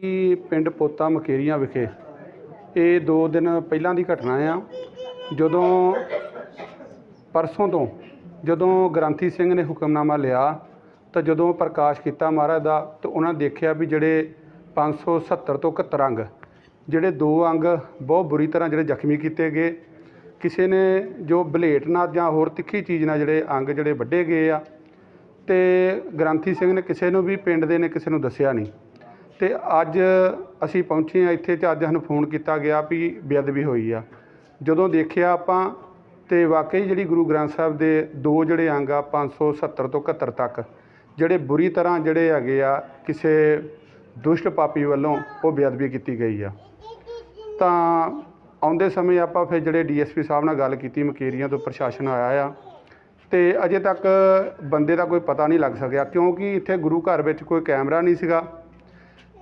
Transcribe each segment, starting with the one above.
ਕਿ ਪਿੰਡ ਪੋਤਾ ਮਕੇਰੀਆਂ ਵਿਖੇ ਇਹ 2 ਦਿਨ ਪਹਿਲਾਂ ਦੀ ਘਟਨਾ ਆ। ਜਦੋਂ ਪਰਸੋਂ ਤੋਂ ਜਦੋਂ ਗ੍ਰੰਥੀ ਸਿੰਘ ਨੇ ਹੁਕਮਨਾਮਾ ਲਿਆ ਤਾਂ ਜਦੋਂ ਪ੍ਰਕਾਸ਼ ਕੀਤਾ ਮਹਾਰਾਜ ਦਾ ਤਾਂ ਉਹਨਾਂ ਦੇਖਿਆ ਵੀ ਜਿਹੜੇ 570 ਤੋਂ 71 ਅੰਗ, ਜਿਹੜੇ ਦੋ ਅੰਗ ਬਹੁਤ ਬੁਰੀ ਤਰ੍ਹਾਂ ਜਿਹੜੇ ਜ਼ਖਮੀ ਕੀਤੇ ਗਏ। ਕਿਸੇ ਨੇ ਜੋ ਬਲੇਟ ਨਾਲ ਜਾਂ ਹੋਰ ਤਿੱਖੀ ਚੀਜ਼ ਨਾਲ ਜਿਹੜੇ ਅੰਗ ਜਿਹੜੇ ਵੱਢੇ ਗਏ ਆ ਤੇ ਗ੍ਰੰਥੀ ਸਿੰਘ ਨੇ ਕਿਸੇ ਨੂੰ ਵੀ ਪਿੰਡ ਦੇ ਨੇ ਕਿਸੇ ਨੂੰ ਦੱਸਿਆ ਨਹੀਂ। ਤੇ ਅੱਜ ਅਸੀਂ ਪਹੁੰਚੇ ਆ ਇੱਥੇ ਤੇ ਅੱਜ ਸਾਨੂੰ ਫੋਨ ਕੀਤਾ ਗਿਆ ਵੀ ਬੇਅਦਬੀ ਹੋਈ ਆ। ਜਦੋਂ ਦੇਖਿਆ ਆਪਾਂ ਤੇ ਵਾਕਈ ਜਿਹੜੀ ਗੁਰੂ ਗ੍ਰੰਥ ਸਾਹਿਬ ਦੇ ਦੋ ਜਿਹੜੇ ਅੰਗ ਆ 570 ਤੋਂ 71 ਤੱਕ, ਜਿਹੜੇ ਬੁਰੀ ਤਰ੍ਹਾਂ ਜਿਹੜੇ ਹੈਗੇ ਆ, ਕਿਸੇ ਦੁਸ਼ਟ ਪਾਪੀ ਵੱਲੋਂ ਉਹ ਬੇਅਦਬੀ ਕੀਤੀ ਗਈ ਆ। ਤਾਂ ਆਉਂਦੇ ਸਮੇਂ ਆਪਾਂ ਫਿਰ ਜਿਹੜੇ ਡੀਐਸਪੀ ਸਾਹਿਬ ਨਾਲ ਗੱਲ ਕੀਤੀ, ਮਕੇਰੀਆਂ ਤੋਂ ਪ੍ਰਸ਼ਾਸਨ ਆਇਆ ਆ, ਤੇ ਅਜੇ ਤੱਕ ਬੰਦੇ ਦਾ ਕੋਈ ਪਤਾ ਨਹੀਂ ਲੱਗ ਸਕਿਆ, ਕਿਉਂਕਿ ਇੱਥੇ ਗੁਰੂ ਘਰ ਵਿੱਚ ਕੋਈ ਕੈਮਰਾ ਨਹੀਂ ਸੀਗਾ।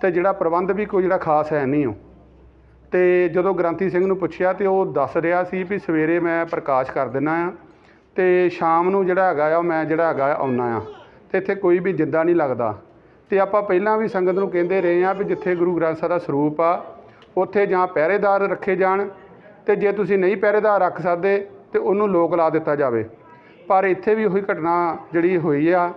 ਤੇ ਜਿਹੜਾ ਪ੍ਰਬੰਧ ਵੀ ਕੋਈ ਜਿਹੜਾ ਖਾਸ ਹੈ ਨਹੀਂ ਉਹ। ਤੇ ਜਦੋਂ ਗ੍ਰੰਥੀ ਸਿੰਘ ਨੂੰ ਪੁੱਛਿਆ ਤੇ ਉਹ ਦੱਸ ਰਿਹਾ ਸੀ ਵੀ ਸਵੇਰੇ ਮੈਂ ਪ੍ਰਕਾਸ਼ ਕਰ ਦਿੰਦਾ ਆ ਤੇ ਸ਼ਾਮ ਨੂੰ ਜਿਹੜਾ ਹੈਗਾ ਆ ਉਹ ਮੈਂ ਜਿਹੜਾ ਹੈਗਾ ਆਉਣਾ ਆ। ਤੇ ਇੱਥੇ ਕੋਈ ਵੀ ਜਿੱਦਾਂ ਨਹੀਂ ਲੱਗਦਾ। ਤੇ ਆਪਾਂ ਪਹਿਲਾਂ ਵੀ ਸੰਗਤ ਨੂੰ ਕਹਿੰਦੇ ਰਹੇ ਆ ਵੀ ਜਿੱਥੇ ਗੁਰੂ ਗ੍ਰੰਥ ਸਾਹਿਬ ਦਾ ਸਰੂਪ ਆ, ਉੱਥੇ ਜਾਂ ਪਹਿਰੇਦਾਰ ਰੱਖੇ ਜਾਣ ਤੇ ਜੇ ਤੁਸੀਂ ਨਹੀਂ ਪਹਿਰੇਦਾਰ ਰੱਖ ਸਕਦੇ ਤੇ ਉਹਨੂੰ ਲੋਕ ਲਾ ਦਿੱਤਾ ਜਾਵੇ। ਪਰ ਇੱਥੇ ਵੀ ਉਹੀ ਘਟਨਾ ਜਿਹੜੀ ਹੋਈ ਆ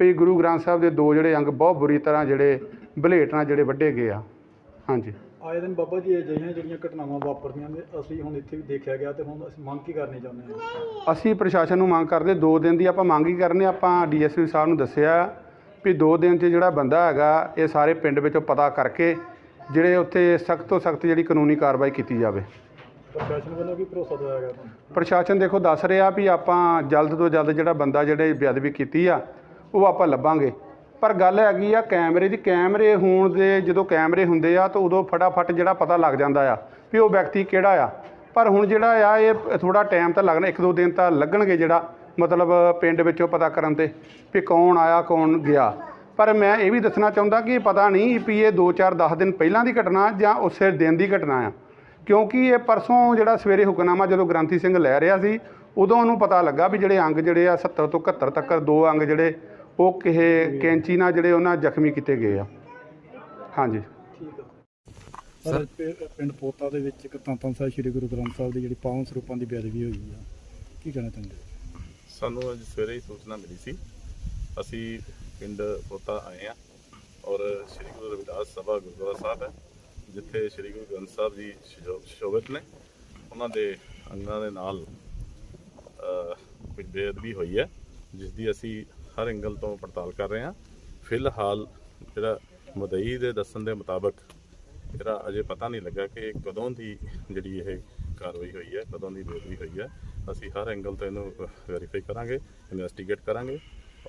ਵੀ ਗੁਰੂ ਗ੍ਰੰਥ ਸਾਹਿਬ ਦੇ ਦੋ ਜਿਹੜੇ ਅੰਗ ਬਹੁਤ ਬੁਰੀ ਤਰ੍ਹਾਂ ਜਿਹੜੇ ਬਲੇਟ ਨਾਲ ਜਿਹੜੇ ਵੱਢੇ ਗਏ ਆ। ਹਾਂਜੀ। ਆਏ ਦਿਨ ਬਾਬਾ ਜੀ ਅਜਿਹੀਆਂ ਜਿਹੜੀਆਂ ਘਟਨਾਵਾਂ ਵਾਪਰਦੀਆਂ ਨੇ ਅਸੀਂ ਹੁਣ ਇੱਥੇ ਵੀ ਦੇਖਿਆ ਗਿਆ ਤੇ ਹੁਣ ਅਸੀਂ ਮੰਗ ਕੀ ਕਰਨੀ ਚਾਹੁੰਦੇ ਹਾਂ? ਅਸੀਂ ਪ੍ਰਸ਼ਾਸਨ ਨੂੰ ਮੰਗ ਕਰਦੇ ਦੋ ਦਿਨ ਦੀ ਆਪਾਂ ਮੰਗ ਹੀ ਕਰਨੇ ਆਪਾਂ ਡੀਐਸਪੀ ਸਾਹਿਬ ਨੂੰ ਦੱਸਿਆ ਵੀ ਦੋ ਦਿਨ 'ਚ ਜਿਹੜਾ ਬੰਦਾ ਹੈਗਾ ਇਹ ਸਾਰੇ ਪਿੰਡ ਵਿੱਚੋਂ ਪਤਾ ਕਰਕੇ ਜਿਹੜੇ ਉੱਥੇ ਸਖਤ ਤੋਂ ਸਖਤ ਜਿਹੜੀ ਕਾਨੂੰਨੀ ਕਾਰਵਾਈ ਕੀਤੀ ਜਾਵੇ। ਪ੍ਰਸ਼ਾਸਨ ਵੱਲੋਂ ਕੀ ਭਰੋਸਾ ਦਵਾਇਆ ਗਿਆ ਪ੍ਰਸ਼ਾਸਨ ਦੇਖੋ ਦੱਸ ਰਿਹਾ ਵੀ ਆਪਾਂ ਜਲਦ ਤੋਂ ਜਲਦ ਜਿਹੜਾ ਬੰਦਾ ਜਿਹੜੇ ਬੇਅਦਬੀ ਕੀਤੀ ਆ ਉਹ ਆਪਾਂ ਲੱਭਾਂਗੇ। ਪਰ ਗੱਲ ਹੈਗੀ ਆ ਕੈਮਰੇ ਦੀ, ਕੈਮਰੇ ਹੋਣ ਦੇ ਜਦੋਂ ਕੈਮਰੇ ਹੁੰਦੇ ਆ ਤਾਂ ਉਦੋਂ ਫਟਾਫਟ ਜਿਹੜਾ ਪਤਾ ਲੱਗ ਜਾਂਦਾ ਆ ਵੀ ਉਹ ਵਿਅਕਤੀ ਕਿਹੜਾ ਆ। ਪਰ ਹੁਣ ਜਿਹੜਾ ਆ ਇਹ ਥੋੜਾ ਟਾਈਮ ਤਾਂ ਲੱਗਣਾ, ਇੱਕ ਦੋ ਦਿਨ ਤਾਂ ਲੱਗਣਗੇ ਜਿਹੜਾ ਮਤਲਬ ਪਿੰਡ ਵਿੱਚੋਂ ਪਤਾ ਕਰਨ ਤੇ ਵੀ ਕੌਣ ਆਇਆ, ਕੌਣ ਗਿਆ। ਪਰ ਮੈਂ ਇਹ ਵੀ ਦੱਸਣਾ ਚਾਹੁੰਦਾ ਕਿ ਪਤਾ ਨਹੀਂ ਵੀ ਇਹ 2-4 10 ਦਿਨ ਪਹਿਲਾਂ ਦੀ ਘਟਨਾ ਜਾਂ ਉਸੇ ਦਿਨ ਦੀ ਘਟਨਾ ਆ। ਕਿਉਂਕਿ ਇਹ ਪਰਸੋਂ ਜਿਹੜਾ ਸਵੇਰੇ ਹੁਕਮਨਾਮਾ ਜਦੋਂ ਗ੍ਰੰਥੀ ਸਿੰਘ ਲੈ ਰਿਹਾ ਸੀ, ਉਦੋਂ ਉਹਨੂੰ ਪਤਾ ਲੱਗਾ ਵੀ ਜਿਹੜੇ ਅੰਗ ਜਿਹੜੇ ਆ 70 ਤੋਂ 71 ਤੱਕ ਦੋ ਅੰਗ ਜਿਹੜੇ ਉਹ ਕਿਸੇ ਕੈਂਚੀ ਨਾਲ ਜਿਹੜੇ ਉਹਨਾਂ ਜ਼ਖਮੀ ਕੀਤੇ ਗਏ ਆ। ਹਾਂਜੀ। ਸਰ ਪਿੰਡ ਪੋਤਾ ਦੇ ਵਿੱਚ ਇੱਕ ਤਾਂ ਸਾਹਿਬ ਸ੍ਰੀ ਗੁਰੂ ਗ੍ਰੰਥ ਸਾਹਿਬ ਦੀ ਜਿਹੜੀ ਪਾਵਨ ਸਰੂਪਾਂ ਦੀ ਬੇਅਦਬੀ ਹੋਈ ਆ। ਕੀ ਕਹਿਣਾ ਚਾਹੁੰਦੇ ਹੋ? ਸਾਨੂੰ ਅੱਜ ਸਵੇਰੇ ਹੀ ਸੂਚਨਾ ਮਿਲੀ ਸੀ। ਅਸੀਂ ਪਿੰਡ ਪੋਤਾ ਆਏ ਆ ਔਰ ਸ੍ਰੀ ਗੁਰੂ ਰਵਿਦਾਸ ਸਭਾ ਗੁਰਦੁਆਰਾ ਸਾਹਿਬ ਹੈ ਜਿੱਥੇ ਸ੍ਰੀ ਗੁਰੂ ਗ੍ਰੰਥ ਸਾਹਿਬ ਜੀ ਸ਼ਜੋ- ਸ਼ੋਭਿਤ ਨੇ। ਉਹਨਾਂ ਦੇ ਅੰਗਾਂ ਦੇ ਨਾਲ ਕੁਝ ਬੇਅਦਬੀ ਹੋਈ ਹੈ ਜਿਸ ਦੀ ਅਸੀਂ ਹਰ ਐਂਗਲ ਤੋਂ ਪੜਤਾਲ ਕਰ ਰਹੇ ਹਾਂ। ਫਿਲਹਾਲ ਜਿਹੜਾ ਮੁਦਈ ਦੇ ਦੱਸਣ ਦੇ ਮੁਤਾਬਕ ਇਹਦਾ ਅਜੇ ਪਤਾ ਨਹੀਂ ਲੱਗਾ ਕਿ ਕਦੋਂ ਦੀ ਜਿਹੜੀ ਇਹ ਕਾਰਵਾਈ ਹੋਈ ਹੈ ਕਦੋਂ ਦੀ ਬੇਅਦਬੀ ਹੋਈ ਹੈ। ਅਸੀਂ ਹਰ ਐਂਗਲ ਤੋਂ ਇਹਨੂੰ ਵੈਰੀਫਾਈ ਕਰਾਂਗੇ ਇਨਵੈਸਟੀਗੇਟ ਕਰਾਂਗੇ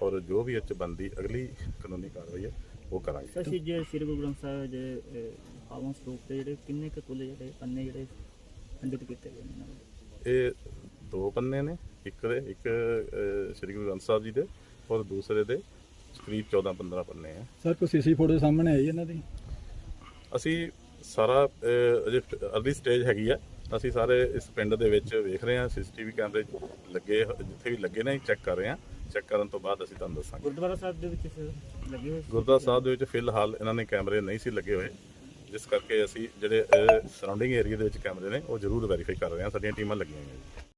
ਔਰ ਜੋ ਵੀ ਇਹ 'ਚ ਬਣਦੀ ਅਗਲੀ ਕਾਨੂੰਨੀ ਕਾਰਵਾਈ ਹੈ ਉਹ ਕਰਾਂਗੇ। ਸਰ ਜੇ ਸ੍ਰੀ ਗੁਰੂ ਗ੍ਰੰਥ ਸਾਹਿਬ ਅਹ, ਪਾਵਨ ਸਰੂਪ ਤੇ ਜਿਹੜੇ ਕਿੰਨੇ ਕੁ ਤੁਲੇ ਜਿਹੜੇ ਪੰਨੇ ਜਿਹੜੇ ਖੰਡਿਤ ਕੀਤੇ ਗਏ ਨੇ? ਇਹ ਦੋ ਪੰਨੇ ਨੇ ਇੱਕ ਦੇ ਇੱਕ ਸ੍ਰੀ ਗੁਰੂ ਗ੍ਰੰਥ ਸਾਹਿਬ ਜੀ ਦੇ ਔਰ ਦੂਸਰੇ ਦੇ ਕਰੀਬ 14 15 ਪੰਨੇ ਆ। ਸਰ ਕੋਈ ਸੀਸੀ ਫੋਟੋ ਸਾਹਮਣੇ ਆਈ ਇਹਨਾਂ ਦੀ? ਅਸੀਂ ਸਾਰਾ ਅਹ, ਅਜੇ ਅਰਲੀ ਸਟੇਜ ਹੈਗੀ ਆ। ਅਸੀਂ ਸਾਰੇ ਇਸ ਪਿੰਡ ਦੇ ਵਿੱਚ ਵੇਖ ਰਹੇ ਹਾਂ ਸੀਸੀਟੀਵੀ ਕੈਮਰੇ ਲੱਗੇ ਜਿੱਥੇ ਵੀ ਲੱਗੇ ਨੇ ਚੈੱਕ ਕਰ ਰਹੇ ਹਾਂ। ਚੈੱਕ ਕਰਨ ਤੋਂ ਬਾਅਦ ਅਸੀਂ ਤੁਹਾਨੂੰ ਦੱਸਾਂਗੇ। ਗੁਰਦੁਆਰਾ ਸਾਹਿਬ ਦੇ ਵਿੱਚ ਸਰ ਲੱਗੇ ਹੋਏ? ਗੁਰਦੁਆਰਾ ਸਾਹਿਬ ਦੇ ਵਿੱਚ ਫਿਲਹਾਲ ਇਹਨਾਂ ਨੇ ਕੈਮਰੇ ਨਹੀਂ ਸੀ ਲੱਗੇ ਹੋਏ। ਜਿਸ ਕਰਕੇ ਅਸੀਂ ਜਿਹੜੇ ਸਰਾਊਂਡਿੰਗ ਏਰੀਆ ਦੇ ਵਿੱਚ ਕੈਮਰੇ ਨੇ ਉਹ ਜ਼ਰੂਰ ਵੈਰੀਫਾਈ ਕਰ ਰਹੇ ਹਾਂ। ਸਾਡੀਆਂ ਟੀਮਾਂ ਲੱਗੀਆਂ ਹੋਈਆਂ ਜੀ